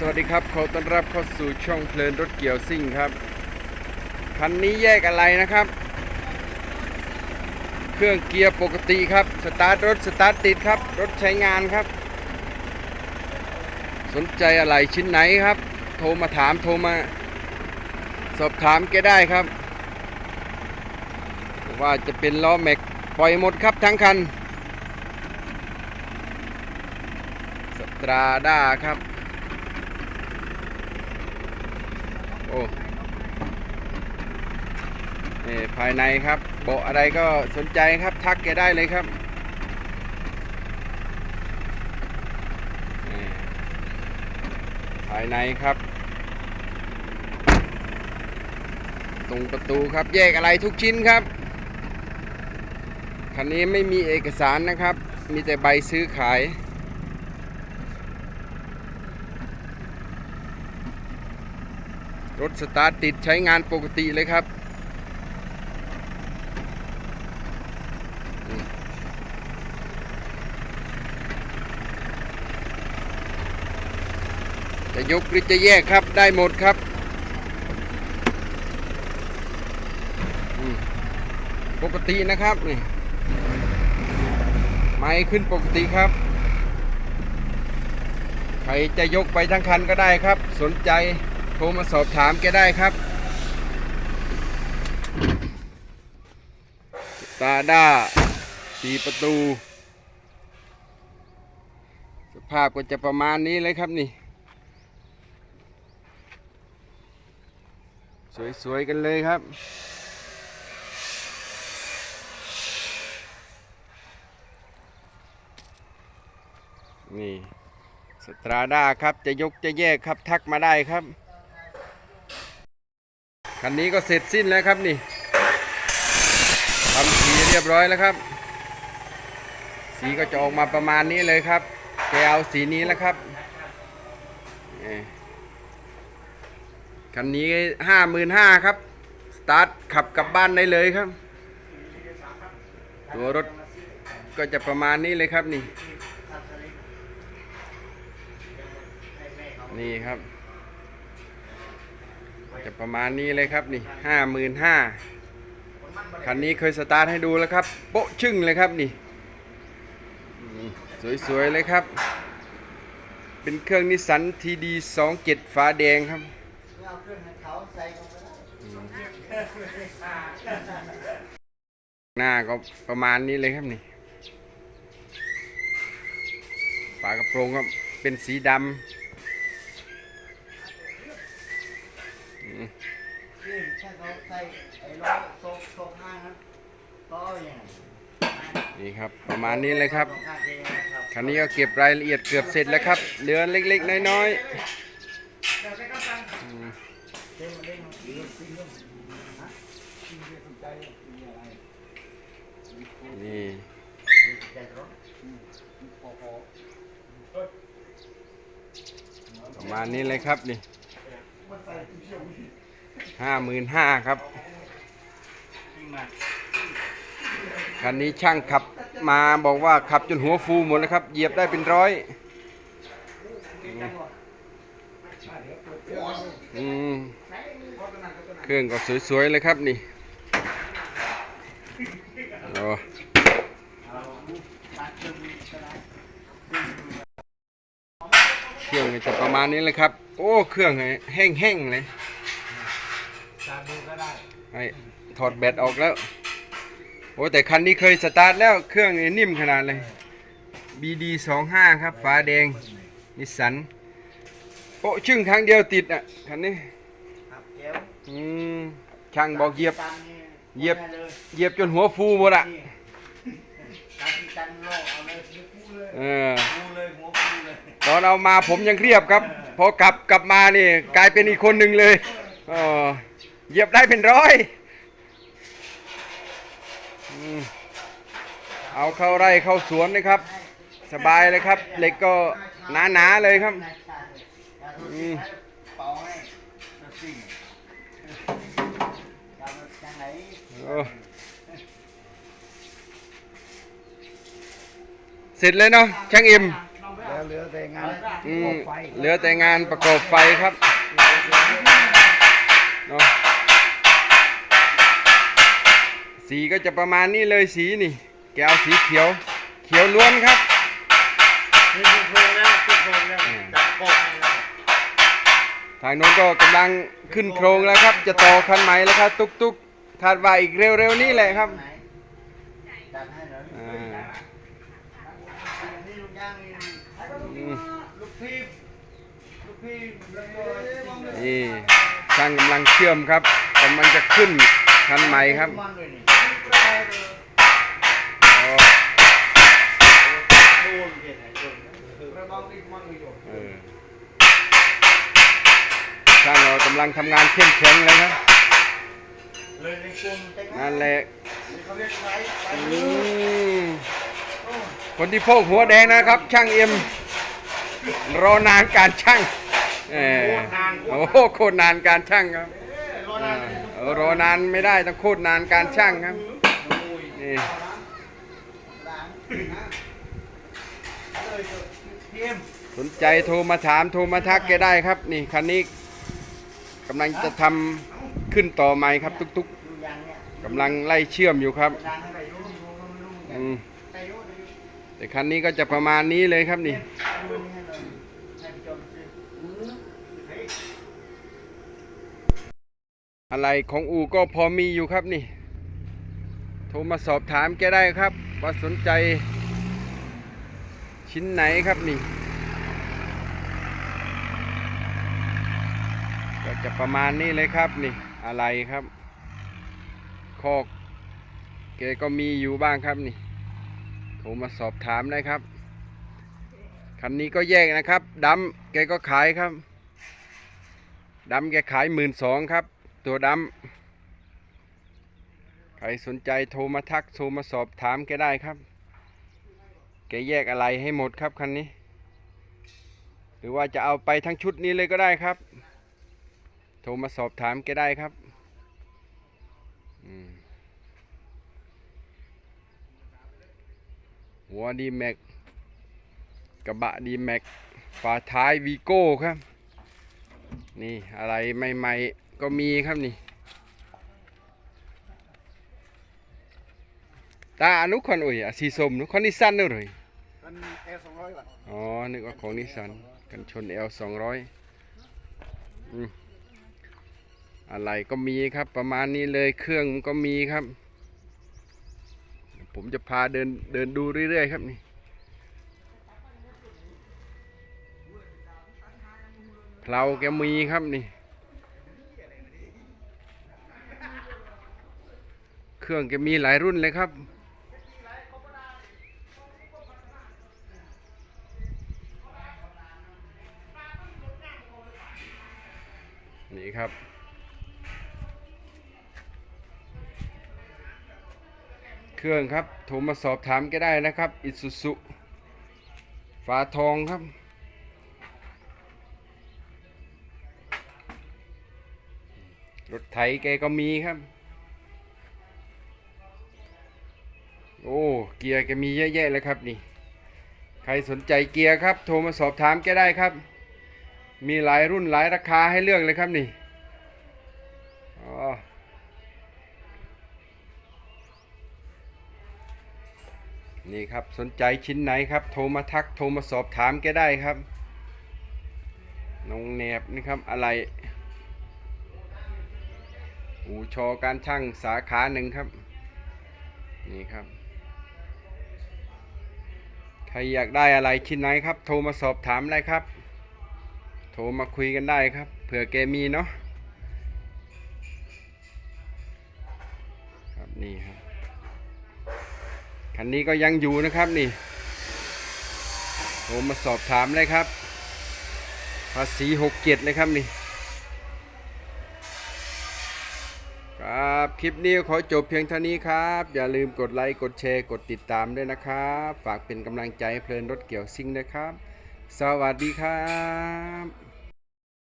สวัสดีครับขอต้อนรับเข้าสู่ช่องเพลินรถเกี่ยวซิ่งครับ คันนี้แยกอะไรนะครับ เครื่องเกียร์ปกติครับ สตาร์ทรถสตาร์ทติดครับ รถใช้งานครับ สนใจอะไรชิ้นไหนครับ โทรมาถามโทรมา สอบถามแกได้ครับ ว่าจะเป็นล้อแม็กปล่อยหมดครับทั้งคัน สตราด้าครับ โอ้นี่ ภายในครับเบาะอะไรก็สนใจครับทักแกได้เลยครับภายในครับ ตรงประตูครับแยกอะไรทุกชิ้นครับคันนี้ไม่มีเอกสารนะครับ มีแต่ใบซื้อขาย รถสตาร์ทติดใช้งานปกติเลยครับ จะยกหรือจะแยกครับได้หมดครับปกตินะครับนี่ไม้ขึ้นปกติครับ ใครจะยกไปทั้งคันก็ได้ครับ สนใจโทรมาสอบถามแกได้ครับ ตาด้าสีประตู สภาพก็จะประมาณนี้เลยครับนี่ สวย ๆ กันเลยครับ นี่ สตราด้าครับจะยกจะแยกครับทักมาได้ครับ คันนี้ก็เสร็จสิ้นแล้วครับนี่ทำสีเรียบร้อยแล้วครับ สีก็จะออกมาประมาณนี้เลยครับแกเอาสีนี้แล้วครับนี่ คันนี้ห้าหมื่นห้าครับ สตาร์ทขับกลับบ้านได้เลยครับ ตัวรถก็จะประมาณนี้เลยครับนี่ นี่ครับ จะประมาณนี้เลยครับนี่ห้าหมื่นห้าคันนี้เคยสตาร์ทให้ดูแล้วครับ โป๊ะชึ่งเลยครับนี่ สวย ๆ เลยครับ เป็นเครื่องนิสสันทีดีสองเจ็ดฟ้าแดงครับ เอาเครื่องให้เขาใส่เขาไปได้หน้าก็ประมาณนี้เลยครับนี่ฝากระโปรงก็เป็นสีดำนี่ถ้าเขาใส่ไอ้ล้อโซกโซกห้างนั้นก็อย่างนี่ครับประมาณนี้เลยครับครับคันนี้ก็เก็บรายละเอียดเกือบเสร็จแล้วครับ เหลือเล็กๆ น้อยเดี๋ยวไปก็ฟังเด้งมาเด้งมาเด้งซิ่งเรื่องฮะซิ่งเรื่องส นี่ประมาณนี้เลยครับนี่ห้าหมื่นห้าครับ คันนี้ช่างขับมาบอกว่าขับจนหัวฟูหมดแล้วครับ เหยียบได้เป็นร้อยอืมเครื่องก็สวยๆเลยครับนี่ อ้เครื่องก็จะประมาณนี้เลยครับ โอ้เครื่องแห้งๆเลยจานดูก็ได้ให้ถอดแบตออกแล้ว โอ้แต่คันนี้เคยสตาร์ทแล้วเครื่องนี่นิ่มขนาดเลย BD 25ครับฟ้าแดงนิสสันโอ้ชึ่งครั้งเดียวติดอะคันนี้ครับเดี๋ยวอืมช่างบอกเหยียบจานนี่ เหยียบอาเลยเหยียบจนหัวฟูหมดอะ นี่จานที่จันโลกเอาเลยฟูเลยเออ ฟูเลยหัวฟูเลยตอนเอามาผมยังเครียบครับ พอกลับกลับมานี่กลายเป็นอีกคนหนึ่งเลยเออเหยียบได้เป็นร้อยอืมเอาเข้าไร่เข้าสวนนะครับ สบายเลยครับเหล็กก็หนาๆเลยครับ อืม เป่าให้จะสิ่งจะมาจังไหน โอ้ เสร็จเลยเนาะช่างเอ็มแล้วเหลือแต่งานอือมอกไฟเหลือแต่งานประกอบไฟครับเนาะสีก็จะประมาณนี้เลยสีนี่ แกเอาสีเขียว เขียวล้วนครับนี่คือโครงแล้วคือโครงแล้วจับกบให้แล้วทางโน้นก็กำลังขึ้นโครงแล้วครับ จะต่อคันใหม่แล้วครับ ตุกตุกๆ คาดว่าอีกเร็วๆนี้แหละครับจัดให้หรออ่านี่ลูกย่างนี่ลูกพี่ลูกพี่นี่ช่างกำลังเชื่อมครับกำลังจะขึ้นคันใหม่ครับช่างเรากำลังทำงานเข้มแข็งเลยครับ เลยในกลุ่มแต่งนั่นแหละเขาเรียกไฟไฟอืมคนที่โพกหัวแดงนะครับ ช่างเอ็มรอนานการช่างเออโอ้โหโคตรนานการช่างครับรออ่นานาเออรอนานไม่ได้ต้องโคตรนานการช่างครับนี่ล้างนะเลยเทียมสนใจโทรมาถามโทรมาทักแกได้ครับ นี่คันนี้กำลังจะทำ ขึ้นต่อใหม่ครับ ทุกดูยางเนี่ยๆกำลังไล่เชื่อมอยู่ครับแต่คันนี้ก็จะประมาณนี้เลยครับนี่อยให้พี่จอมซื้ออือเฮ้ยอะไรของอูก็พอมีอยู่ครับนี่ โทรมาสอบถามแกได้ครับ ว่าสนใจ ชิ้นไหนครับนี่ ก็จะประมาณนี้เลยครับนี่ อะไรครับคอกแกก็มีอยู่บ้างครับนี่โทรมาสอบถามได้ครับ คันนี้ก็แยกนะครับดำแกก็ขายครับดำแกขายหมื่นสองครับ ตัวดำใครสนใจโทรมาทักโทรมาสอบถามแกได้ครับ แกแยกอะไรให้หมดครับคันนี้ หรือว่าจะเอาไปทั้งชุดนี้เลยก็ได้ครับ โทรมาสอบถามแกได้ครับอืมหัวดีแม็กกระบะดีแม็กฝาท้ายวีโก้ครับ นี่อะไรใหม่ๆก็มีครับนี่ตาอนุคอนโอ้ยอะสีส้มนุคอนนิสสันนู่นเลยมันเอลสองร้อยบาทอ๋อนึกว่าของนิสสันกันชน L สองร้อยอ อะไรก็มีครับ ประมาณนี้เลยเครื่องก็มีครับ ผมจะพาเดินเดินดูเรื่อยๆครับนี่เพลาแกมีครับนี่ เครื่องแกมีหลายรุ่นเลยครับนี่ครับ เครื่องครับ โทรมาสอบถามก็ได้นะครับอิสุสุฝาทองครับ รถไถแกก็มีครับ โอ้ เกียร์แกมีเยอะแยะเลยครับนี่ ใครสนใจเกียร์ครับ โทรมาสอบถามแกได้ครับ มีหลายรุ่นหลายราคาให้เลือกเลยครับนี่ นี่ครับสนใจชิ้นไหนครับ โทรมาทักโทรมาสอบถามแกได้ครับน้องแนบนี่ครับอะไร อูชอการช่างสาขาหนึ่งครับ นี่ครับ ใครอยากได้อะไรชิ้นไหนครับ โทรมาสอบถามได้ครับ โทรมาคุยกันได้ครับ เผื่อแกมีเนาะครับนี่ครับ คันนี้ก็ยังอยู่นะครับนี่โทรมาสอบถามเลยครับ ภาษีหกเกียรติเลยครับนี่ครับ คลิปนี้ขอจบเพียงเท่านี้ครับ อย่าลืมกดไลค์กดแชร์กดติดตามด้วยนะครับ ฝากเป็นกำลังใจเพลินรถเกี่ยวซิ่งด้วยครับ สวัสดีครับ